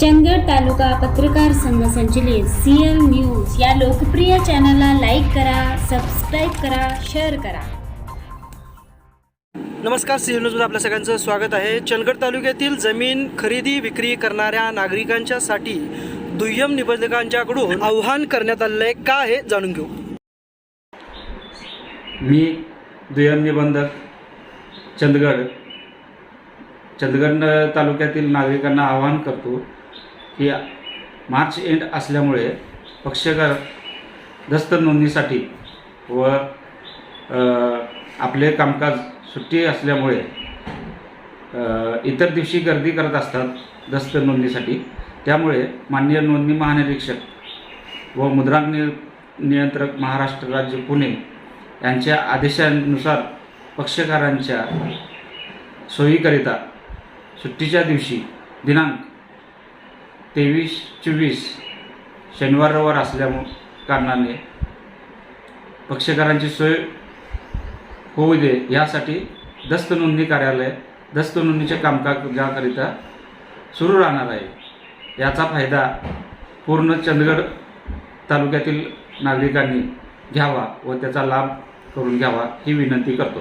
चंदगड तालुका पत्रकार संघ संचलित सीएल न्यूज या लोकप्रिय चॅनलला लाईक करा सबस्क्राईब करा शेअर करा. नमस्कार सी न्यूजमध्ये आपल्या सगळ्यांचं स्वागत आहे. चंदगड तालुक्यातील जमीन खरेदी विक्री करणाऱ्या नागरिकांच्यासाठी दुय्यम निबंधकांच्याकडून आव्हान करण्यात आलेलं आहे. का हे जाणून घेऊ. मी दुय्यम निबंधक चंदगड चंदगड तालुक्यातील नागरिकांना आवाहन करतो ही मार्च एंड असल्यामुळे पक्षकार दस्त नोंदणीसाठी व आपले कामकाज सुट्टी असल्यामुळे इतर दिवशी गर्दी करत असतात दस्त नोंदणीसाठी. त्यामुळे माननीय नोंदणी महानिरीक्षक व मुद्रांक नि नियंत्रक महाराष्ट्र राज्य पुणे यांच्या आदेशानुसार पक्षकारांच्या सोयीकरिता सुट्टीच्या दिवशी दिनांक तेवीस चोवीस शनिवार रविवार असल्या कारणाने पक्षकारांची सोय होऊ दे यासाठी दस्त नोंदणी कार्यालय दस्त नोंदणीच्या कामकाजाकरिता सुरू राहणार आहे. याचा फायदा पूर्ण चंदगड तालुक्यातील नागरिकांनी घ्यावा व त्याचा लाभ करून घ्यावा ही विनंती करतो.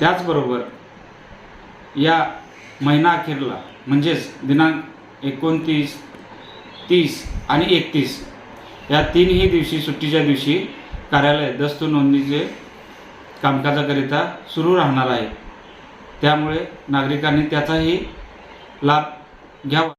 त्याचबरोबर या महिना अखेरला म्हणजेच दिनांक एकोणतीस तीस आणि एकतीस या तीनही दिवशी सुट्टीच्या दिवशी कार्यालय दस्त नोंदणीचे कामकाजाकरिता सुरू राहणार आहे. त्यामुळे नागरिकांनी त्याचाही लाभ घ्यावा.